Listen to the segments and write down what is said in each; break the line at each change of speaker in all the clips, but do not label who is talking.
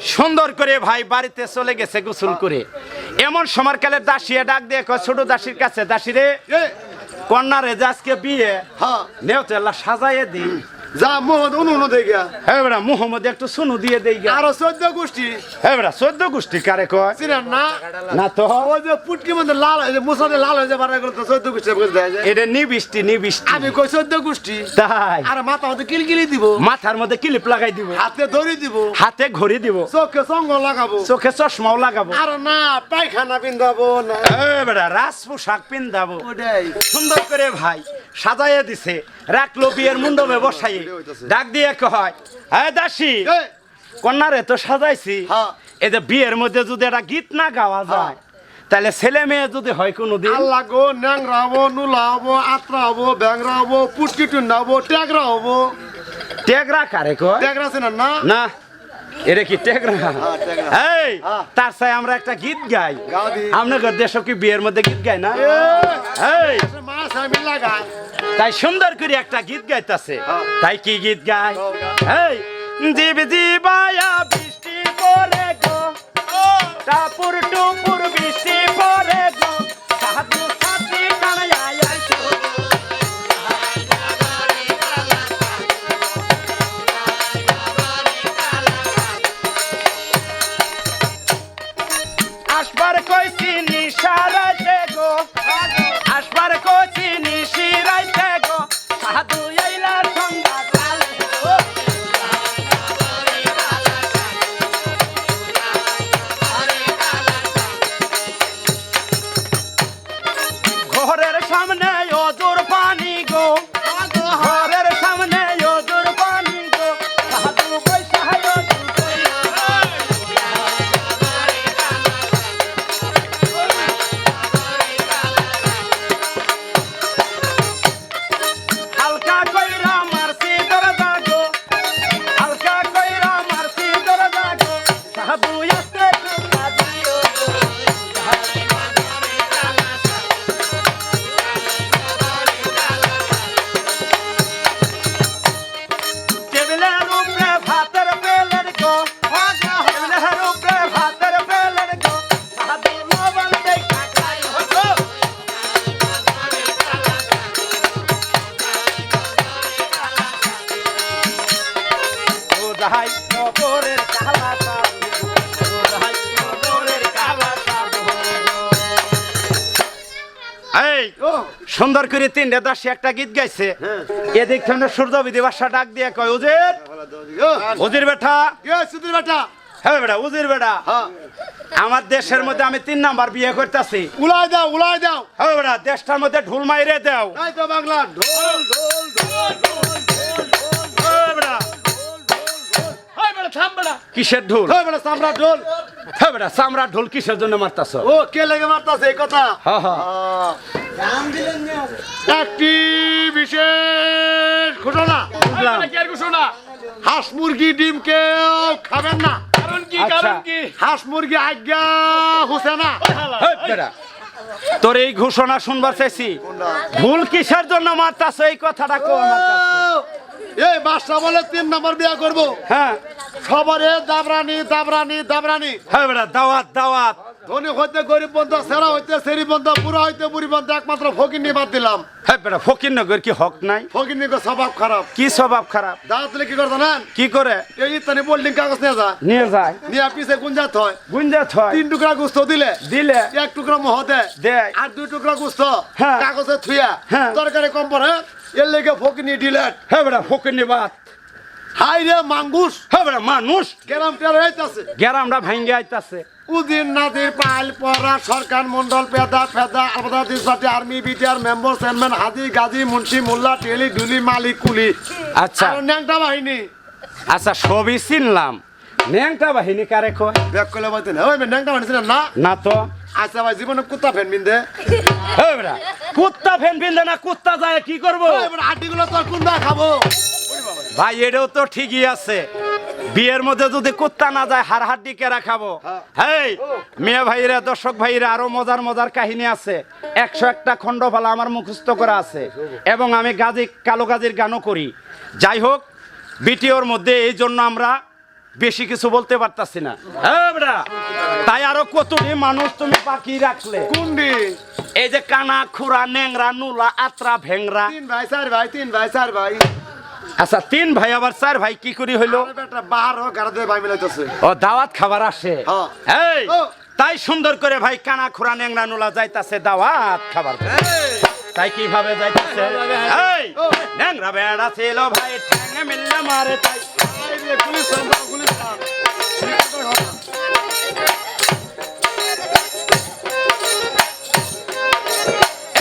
সুন্দর করে ভাই বাড়িতে চলে গেছে গোসল করে। এমন সময়কালে দাসিয়ে ডাক দিয়ে কয় ছোট দাসির কাছে
দাসিরে
কন্যারে যে আজকে বিয়ে
হ্যাঁ।
নেও তো সাজাইয়ে দিই।
যা
হ্যাঁ বেড়া মোহাম্মদ একটু দিয়ে দেই গা
আরও চোদ্দ গোষ্ঠী।
হ্যাঁ বেড়া চোদ্দ গোষ্ঠী কারে কয়?
চিনেন না।
না তো।
ওই যে পুটকি মধ্যে লাল হয়ে লাল হয়ে যায় বারা করে তো চোদ্দ গোষ্ঠী করে দেয়
এটা নিবৃষ্টি নিবৃষ্টি।
আমি কই চোদ্দ গোষ্ঠী?
তাই।
আর মাথা মধ্যে কিলকিলি দিব।
মাথার মধ্যে ক্লিপ লাগাই দিব।
হাতে ধরি দিব।
হাতে ঘড়ি দিব।
চোখে সঙ্গ লাগাবো।
চোখে চশমাও লাগাবো।
আর না পায়খানা পিন্দাবো না।
এ বেড়া রাজ পোশাক পিন্দাবো
ওটাই।
সুন্দর করে ভাই। সাজাইয়ে দিছে। রাখল বিয়ের মণ্ডপে বসাই। ডাক দিয়ে কয় হ্যাঁ দাসী কন্যারে তো সাজাইছি।
হ্যাঁ।
এই যে বিয়ের মধ্যে যদি একটা গীত না গাওয়া যায় তাহলে ছেলে মেয়ে যদি হয় কোনো দিন
আল্লাহ গো ন্যাংরা হব নুলা হব আত্রা হব ব্যাংরা হব পুটকি টুন্ডা হব ট্যাগরা হব।
টেগরা কারে কয়?
ট্যাগরা না?
না। এটা কি। এই
হ্যাঁ।
তার সাথে আমরা একটা গীত গাই। কি বিয়ের মধ্যে গীত গাই না এই তাই সুন্দর করে একটা গীত গাইতাছে
হ্যাঁ।
তাই কি গীত
গাই।
এই জীব জীবায়া বৃষ্টি পরে গো টাপুর টুপুর বৃষ্টি করে তিনটে দশে একটা গীত গাইছে। এদিক থেকে সূর্য বিধি বাসা ডাক দিয়ে কয় উজির? উজির বেটা।
সুধীর বেটা।
হ্যাঁ বেটা উজির বেটা।
হ্যাঁ।
আমার দেশের মধ্যে আমি তিন নাম্বার বিয়ে করতেছি।
উলাই দাও উলাই দাও।
হ্যাঁ বেটা দেশটার মধ্যে ঢোল মাইরে দাও।
বাংলা ঢোল ঢোল ঢোল ঢোল।
কিসের ঢোল?
সামরা ঢোল।
হ্যাঁ বেটা চামড়া ঢোল কিসের জন্য মারতাছ?
ও কে লেগে মারতাছে এই কথা? একটি বিশেষ ঘোষণা। ঘোষণা? হাঁস মুরগি ডিম কেউ খাবেন না।
কারণ কি
আচ্ছা।
কারণ কি?
হাঁস মুরগি আজ্ঞা হোসে না
তোর এই ঘোষণা শুনবার চাইছি। ভুল কিসের জন্য মারতাছ? এই কথাটা কো আমার কাছে।
এই বাদশা বলে তিন নম্বর বিয়ে করব।
হ্যাঁ।
সবারে দাবরানি দাবরানি দাবরানি।
হ্যাঁ বেটা দাওয়াত দাওয়াত।
ধনী হইতে গরিব বন্ধ সেরা হইতে সেরি বন্ধ বুড়া হইতে বুড়ি বন্ধ একমাত্র ফকির নিয়ে বাদ দিলাম।
হ্যাঁ বেটা ফকির নগর কি হক নাই?
ফকির নিয়ে স্বভাব খারাপ।
কি স্বভাব খারাপ?
দাঁতলে কি করে জানেন
কি করে?
এই ইত্যাদি বোল্ডিং কাগজ নিয়ে যা
নিয়ে যায়।
নিয়ে পিছে গুঞ্জাত হয়।
গুঞ্জা ছয়
তিন টুকরা গুস্ত দিলে।
দিলে।
এক টুকরা মহ দেয়।
দেয়।
আর দুই টুকরা গুস্ত।
হ্যাঁ।
কাগজে থুয়া
হ্যাঁ।
তরকারি কম পড়ে এর লেগে ফকির নিয়ে ডিলেট।
হ্যাঁ বেটা ফকির নিবাত
হাই রে মাঙ্গুস।
হ্যাঁ বেটা মানুষ।
কেরাম টের হইতাছে
গ্যারামটা ভাঙ্গে আইতাছে।
উদিন নাদির পাইল পরা সরকার মন্ডল পেদা ফেদা আলাদা দিশাটি আর্মি বিটিআর মেম্বার চেয়ারম্যান হাজি গাজী মুন্সি মোল্লা টেলি ডুলি মালিক কুলি।
আচ্ছা।
আর ন্যাংটা বাহিনী।
আচ্ছা সবই চিনলাম। ন্যাংটা বাহিনী কারে কয়?
ব্যাক করলে বলতেন ওই ন্যাংটা বাহিনী না?
না তো।
আচ্ছা ভাই জীবনে কুত্তা ফেন বিন্দে।
হ্যাঁ কুত্তা ফেন ফেনলে না কুত্তা যায় কি করব?
হাড্ডিগুলো তো কুন্দা খাব।
ভাই এটাও তো ঠিকই আছে। বিয়ের মধ্যে যদি কুত্তা না যায় হার হাড্ডি কেরা খাব? হেই মেয়ে ভাইরা দর্শক ভাইরা আরও মজার মজার কাহিনী আছে। একশো একটা খণ্ডফালা আমার মুখস্থ করা আছে। এবং আমি গাজী কালো গাজীর গানও করি। যাই হোক বিটিওর মধ্যে এই জন্য আমরা বেশি কিছু বলতে পারতাছি না। হ্যাঁ তাই আরও কতটি মানুষ তুমি বাকি রাখলে?
কুন্ডি
এই যে কানা খুরা নেংরা নুলা আত্রা ভেংরা।
তিন ভাই চার ভাই তিন ভাই চার ভাই।
আচ্ছা তিন ভাই আবার চার ভাই কি করি হইল? ও দাওয়াত খাবার আসে। এই তাই সুন্দর করে ভাই কানা খুরা ন্যাংরা নুলা যাইতাছে দাওয়াত খাবার তাই কীভাবে যাইতাছে? এই
ও।
ন্যাংরা বেড়া ছিল ভাই ঠ্যাঙে মিললে মারে তাই।
পুলিশ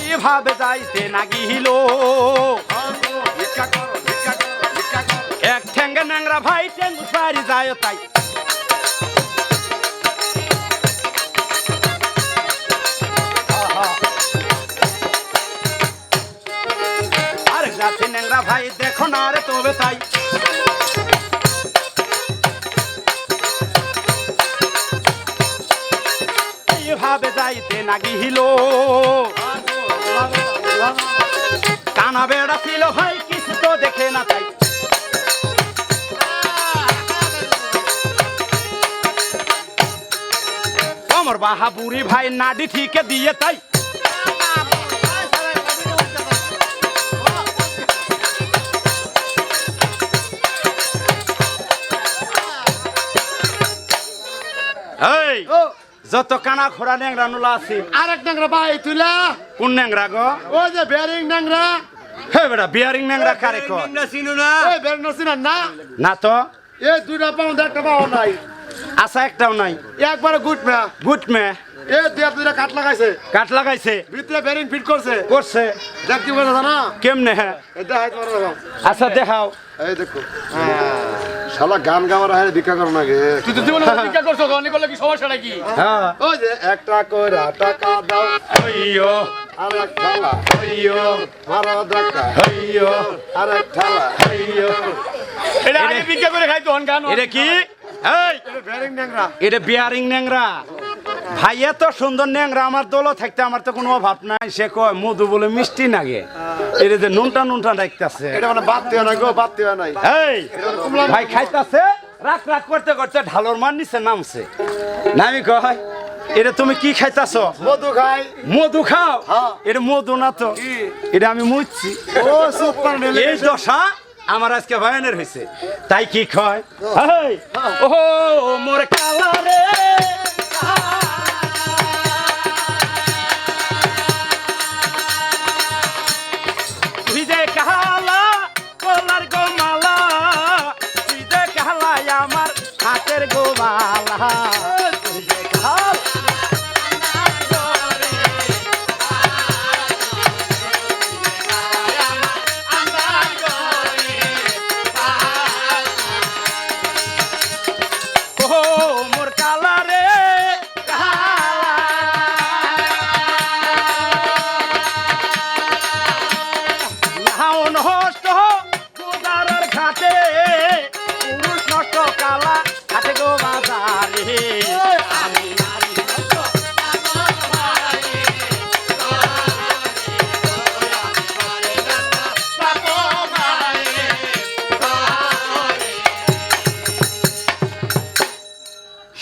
এইভাবে যাইতে নাগিল
গো, ভিক্ষা করো, ভিক্ষা করো, ভিক্ষা করো।
এক ঠ্যাঙ্গে ন্যাংরা ভাই টেঙ্গু সারি যায় তাই আরে যাচ্ছে ন্যাংরা ভাই দেখো না রে তবে তাই যাইতে নাগিল
হিল গো, লাগো, লাগো।
কানা বেড়া ছিল ভাই কিছু তো দেখে না তাই আমার বাহাবুরি ভাই নাডি ঠিকে দিয়ে তাই যত কানা খোরা ন্যাংরা নুলা আছে।
আরেক নাংরা ভাই তুইলা
কোন ন্যাংরা গো?
ওই যে বেরিং নাংরা
হে বেটা বিয়ারিং ন্যাংরা কারে কয়?
এই বেরিং নসিনা না?
না তো।
এই দুইটা পাউন্ড একটা পাউন্ড নাই।
আশা একটাও নাই।
একবারে গুড মে।
গুড মে।
এ দুই দুইটা কাট লাগাইছে।
কাট লাগাইছে?
ভিতরে বেরিং ফিট করছে।
করছে।
দেখ কি বলে না?
কেমনে হ্যাঁ
এই দেখাই তোমার
আচ্ছা দেখাও।
এই দেখো শালা গান গাওয়ার হয় ভিক্ষা করো নাকি
তুই তো জীবনে ভিক্ষা করছ গানি করলে কি সমস্যা নাকি
হ্যাঁ।
ওই যে একটা কইরা টাকা দাও।
হইয়ো
আর এক ঠালা
হইয়ো
মারো ঠালা
এটা আগে ভিক্ষা করে খাইতো অন গান।
এটা কি? এই!
বেরিং ন্যাংরা।
এটা বিয়ারিং ন্যাংরা। ভাই এত সুন্দর ন্যাংরা আমার দলও থাকতে আমার তো কোনো অভাব নাই। সে কয় মধু বলে মিষ্টি নাগে। এটা যে নুনটা নুনটা দেখতেছে।
এটা মানে বাদ দেওয়া নাই গো বাদ দেওয়া নাই।
এই ভাই খাইতাছে রাখ রাখ করতে করতে ঢালোর মার নিচে নামছে। নামি কয় এটা তুমি কি খাইতাছ?
মধু খাই।
মধু খাও?
হ্যাঁ।
এটা মধু না তো। এটা আমি মুচ্ছি
ও
এই দশা আমার আজকে ভয়ানের হয়েছে তাই কি এই, ও মোর কালা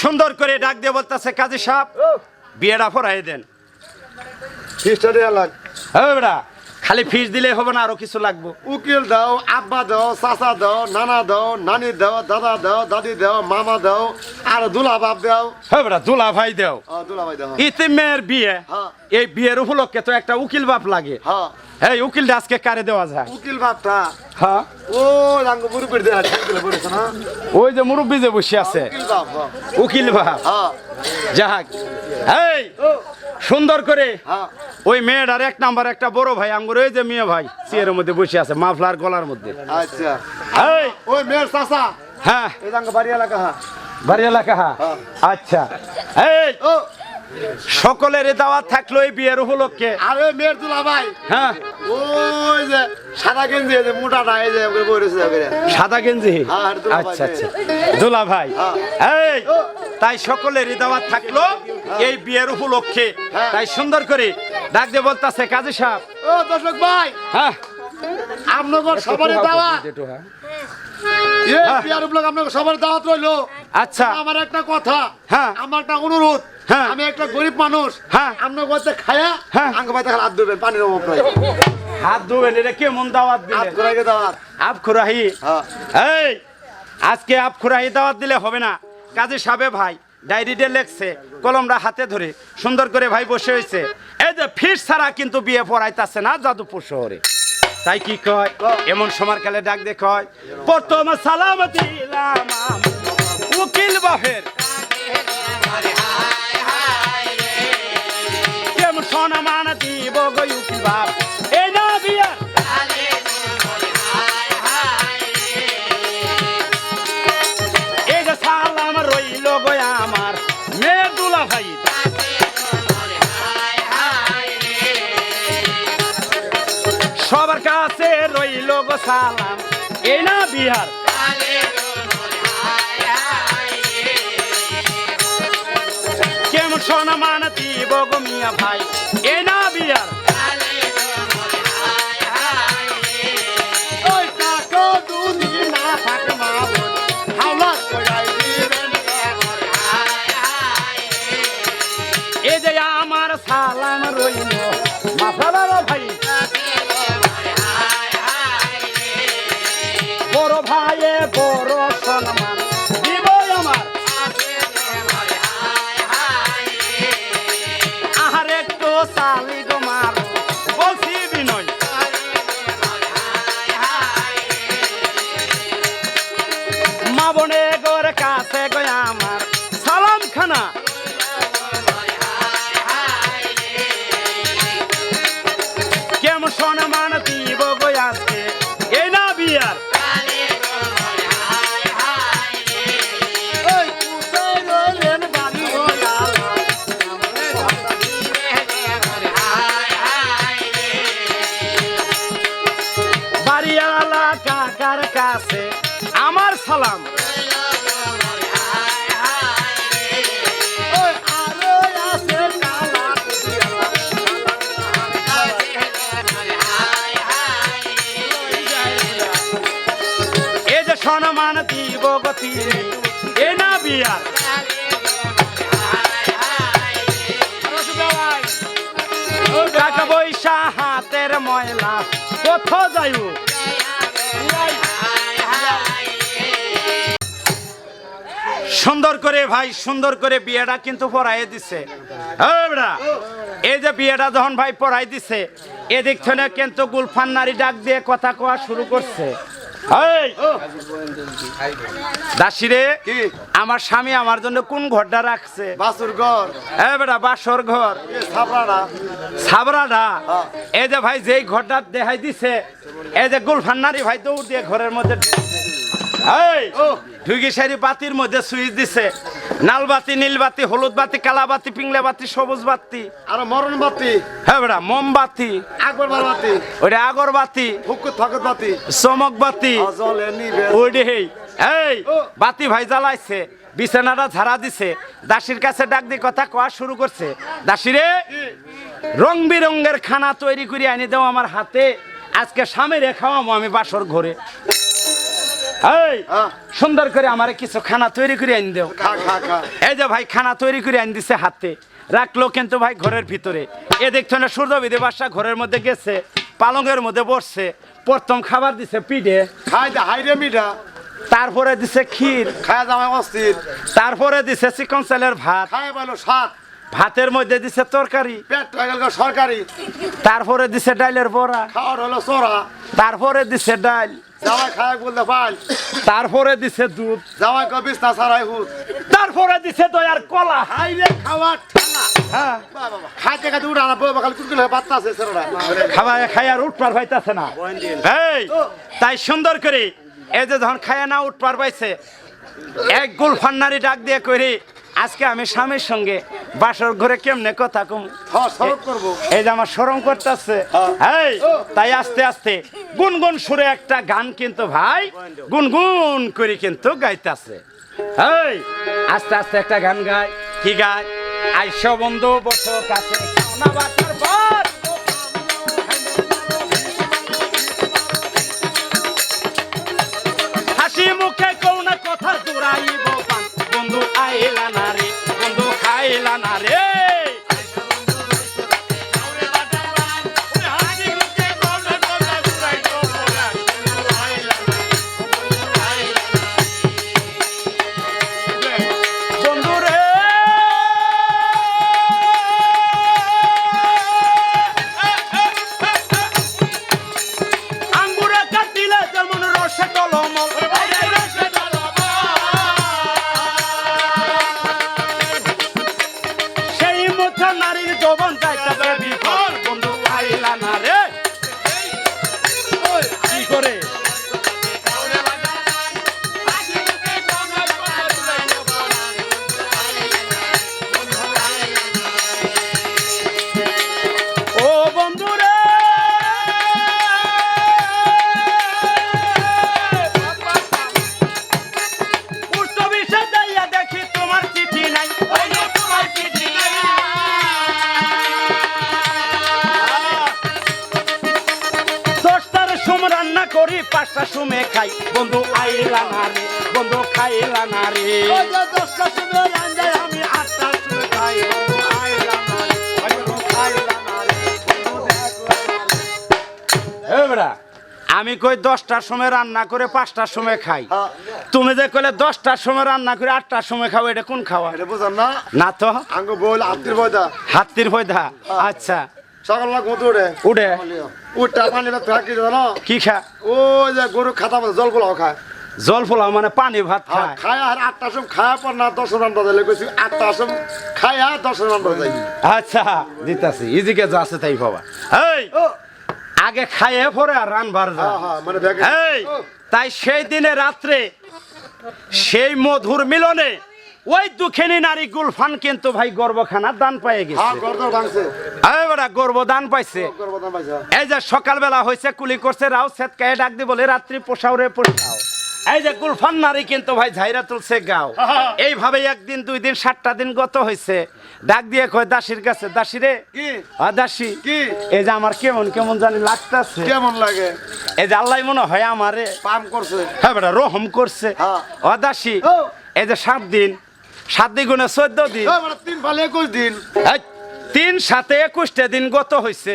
সুন্দর করে ডাক দিয়ে বলতেছে কাজী সাহেব বিয়েটা পড়াই দেন। হ্যাঁ খালি ফিস দিলে হবে না আরও কিছু লাগবো।
উকিল দাও আব্বা দাও চাচা দাও নানা দাও নানি দাও দাদা দাও দাদি দাও মামা দাও আর দুলা বাপ দাও।
হ্যাঁ বেটা দুলা ভাই দেও।
ও দুলা ভাই দাও।
ইতে মেয়ের বিয়ে
হ্যাঁ।
এই বিয়ের উপলক্ষে তো একটা উকিল বাপ লাগে।
হ্যাঁ।
এই উকিলটা আজকে কারে দেওয়া যায়?
উকিল বাপটা?
হ্যাঁ?
ও রাঙ্গ মুরু করে দেয়া না?
ওই যে মুরব্বী যে বসে আছে।
উকিল বাপ।
উকিল বাপ।
হ্যাঁ।
যাক। এই
ও।
সুন্দর করে
হ্যাঁ।
ওই মেয়েটার এক নাম্বার একটা বড় ভাই আঙ্গুর ওই যে মেয়ে ভাই চেয়ারের মধ্যে বসে আছে মাফলার গলার মধ্যে।
আচ্ছা।
এই।
ওই মেয়ের চাচা।
হ্যাঁ।
এই রাঙ্গ বাড়ি এলাকা হ্যাঁ
বাড়ি এলাকা। হ্যাঁ। আচ্ছা। এই।
ও।
সকলের দাওয়াত থাকল এই বিয়ের উপলক্ষে।
আর ওই মেয়ের দুলা ভাই
হ্যাঁ।
ওই যে সাদা গেঞ্জি এই যে মোটাটা এই যে ওকে
সাদা গেঞ্জি?
হ্যাঁ, আর
আচ্ছা আচ্ছা। দুলা ভাই এই তাই সকলের দাওয়াত থাকল এই বিয়ের উপলক্ষে।
হ্যাঁ।
তাই সুন্দর করে ডাক দিয়ে বলতাছে কাজী সাহেব।
ও দর্শক ভাই
হ্যাঁ।
আপনাদের দাওয়া
হ্যাঁ
এ। বিয়ার উপলক্ষে আপনাকে সবার দাওয়াত রইল
আচ্ছা
আমার একটা কথা
হ্যাঁ।
আমার একটা অনুরোধ
হ্যাঁ।
আমি একটা গরিব মানুষ
হ্যাঁ।
আপনার খায়া
হ্যাঁ।
আঙ্গ হাত দেবেন পানির অভাব নাই
হাত ধুবেন এটা কেমন দাওয়াত
হাত
দিলেন
দাওয়াত
আপ খুরাহি
হ্যাঁ।
এই আজকে আপ খুরাহি দাওয়াত দিলে হবে না কাজী সাবে ভাই ডায়েরিতে লেখছে কলমটা হাতে ধরে সুন্দর করে ভাই বসে হয়েছে এই যে ফিস ছাড়া কিন্তু বিয়ে পড়াইতাছে না যাদবপুর শহরে তাই কি কয়? এমন সময় কালে ডাক দে কয়, প্রথম সালাম দিলাম উকিল বাহের। কেমন সনমান দিব গো উকিল বাপ। সালাম। এই না বিহার। কেমন সম্মান দিব গো মিয়া ভাই? এই না বিহার। কাছে আমার সালাম।
আছে
এই যে সম্মান দিব গতি এ না বিয়ার। টাকা পয়সা হাতের ময়লা, কোথাও যাইব সুন্দর করে ভাই সুন্দর করে বিয়েটা কিন্তু পড়াই দিছে। এই যে বিয়েটা যখন ভাই পড়াই দিছে এদিক থেকে কিন্তু গুলফান নারী ডাক দিয়ে কথা কোয়া শুরু করছে। দাসিরে আমার স্বামী আমার জন্য কোন ঘরটা রাখছে?
বাসুর ঘর।
বেটা বাসর ঘর। সাবরাডা
হ্যাঁ।
এই যে ভাই যেই ঘরটা দেখাই দিছে এই যে গুলফান্নারি ভাই দৌড় দিয়ে ঘরের মধ্যে। ঢুকি সারি বাতির মধ্যে সুইচ দিছে। নাল বাতি নীল বাতি হলুদ বাতি কালা বাতি পিংলা বাতি সবুজ বাতি।
আর মরণ বাতি।
হ্যাঁ বেটা মোমবাতি
আকবর বাতি।
ওটা আগরবাতি
হুকুত ফাকুত বাতি।
চমক বাতি। ওইডে এই বাতি ভাই জ্বালাইছে বিছানাটা ঝাড়া দিছে। দাসির কাছে ডাক দিয়ে কথা কোয়া শুরু করছে। দাসিরে রং বিরঙ্গের খানা তৈরি করে আনি দাও আমার হাতে। আজকে স্বামী রে খাওয়াবো আমি বাসর ঘরে। এই। সুন্দর করে আমার কিছু খানা তৈরি করে আনি দেও। এই যে ভাই খানা তৈরি করে আনি দিছে হাতে। রাখল কিন্তু ভাই ঘরের ভিতরে। এ দেখছ না সূর্য বিধি বাসা ঘরের মধ্যে গেছে পালঙ্গের মধ্যে বসছে প্রথম খাবার দিছে পিঠে।
খাই দে হাই রে মিঠা।
তারপরে দিছে ক্ষীর।
খায় জামাই অস্থির।
তারপরে দিছে চিকন চালের ভাত।
খায় পাইলো সাত
ভাতের মধ্যে দিছে তরকারি।
পেট সরকারি।
তারপরে দিছে ডাইলের বড়া।
খাওয়ার হলো চোরা
তারপরে দিছে ডাল
জামাই খায় বলতে পাই
তারপরে দিছে দুধ।
জামাই কো বিছনা সারাই হুত।
তারপরে দিছে দয়ার কলা।
হাই রে ঠান্ডা।
হ্যাঁ।
খাইতে খাইতে না বউ হয়ে আছে
খাই আর উঠপার পাইতাছে না। এই তাই সুন্দর করে এই যে যখন খায় না উঠপার পাইছে এক গুল ফান্নারি ডাক দিয়ে করি আজকে আমি স্বামীর সঙ্গে বাসর ঘরে কেমনে কথা কম?
হ্যাঁ করব।
এই যে আমার সরম করতেছে। এই তাই আস্তে আস্তে গুনগুন সুরে একটা গান কিন্তু ভাই গুনগুন করে কিন্তু গাইতেছে। এই আস্তে আস্তে একটা গান গায় কি গায় আইস বন্ধু বসো কাছে। খাওনা বাটার পর হাসি মুখে কোন কথা জোড়াইব বন্ধু আইলা না
আমি
কই দশটার সময় রান্না করে পাঁচটার সময় খাই।
হ্যাঁ,
তুমি যে কইলে দশটার সময় রান্না করে আটটার সময় খাও এটা কোন খাওয়া?
এটা বুঝান না।
না তো?
আঙ্গ বল আত্মীর বয়দা
হাতির পয়দা? আচ্ছা।
সকালবেলা ঘুমতে উঠে
উঠে
উঠটা পানি কি
খা?
ও যে গরু খাতা জলগুলো খায়।
জল ফোলাও মানে পানি ভাত
হ্যাঁ,
খায়।
খায় আর আটটার সময় খায় পর না দশ রান বাজালে কইছি আটটার সময় খায় আর দশ রান বাজাই।
আচ্ছা দিতাছি। ইজিকে যা আছে তাই বাবা এই আগে খাইয়ে পরে আর যা।
হ্যাঁ হ্যাঁ মানে
এই তাই সেই দিনে রাত্রে সেই মধুর মিলনে ওই দুঃখিনী নারী গুলফান কিন্তু ভাই গর্বখানার দান
হ্যাঁ
গেছে। গর্ব দান পাইছে।
পাইছে
এই যে সকালবেলা হয়েছে কুলি করছে রাও সেতকায় ডাক দি বলে রাত্রি পোষাও রে পোষাও। এই যে গুলফান নারী কিন্তু ভাই ঝাইরা তুলছে গাও। এইভাবে একদিন দুই দিন সাতটা দিন গত হয়েছে ডাক দিয়ে কয় দাসির কাছে দাসি রে? দাসী। এই যে আমার কেমন কেমন জানি লাগতাছে।
কেমন লাগে?
এই যে আল্লাহ মনে হয় আমারে
পাম করছে।
হ্যাঁ বেটা রহম করছে। ও দাসী। এই যে সাত দিন সাত দিন গুণে চোদ্দ দিন।
তিন ফালে একুশ দিন।
এই, তিন সাথে একুশটা দিন গত হয়েছে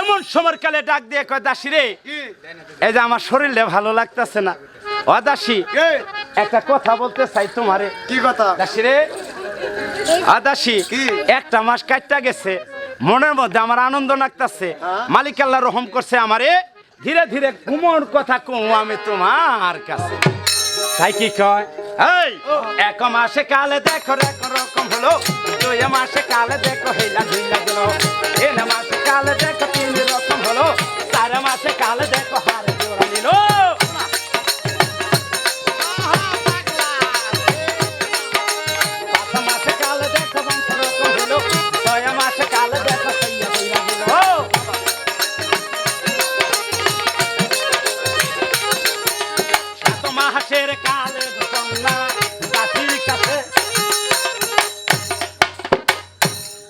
এমন সময় কালে ডাক দিয়ে কয় দাসী রে? এই যে আমার শরীরে ভালো লাগতেছে না। ও দাসী একটা কথা বলতে চাই তোমারে।
কি কথা?
দাসী রে। আ দাসী
কি?
একটা মাস কাটটা গেছে মনের মধ্যে আমার আনন্দ লাগতাছে
হ্যাঁ?
মালিক আল্লাহ রহম করছে আমারে। ধীরে ধীরে কুমোর কথা কম আমি তোমার কাছে। তাই কি কয়? এই এক মাসে কালে দেখো এক রকম হলো। দুই মাসে কালে দেখো হেলা ঢিলা গেল। তিন মাসে কালে দেখো তিন রকম হলো। চার মাসে কালে দেখো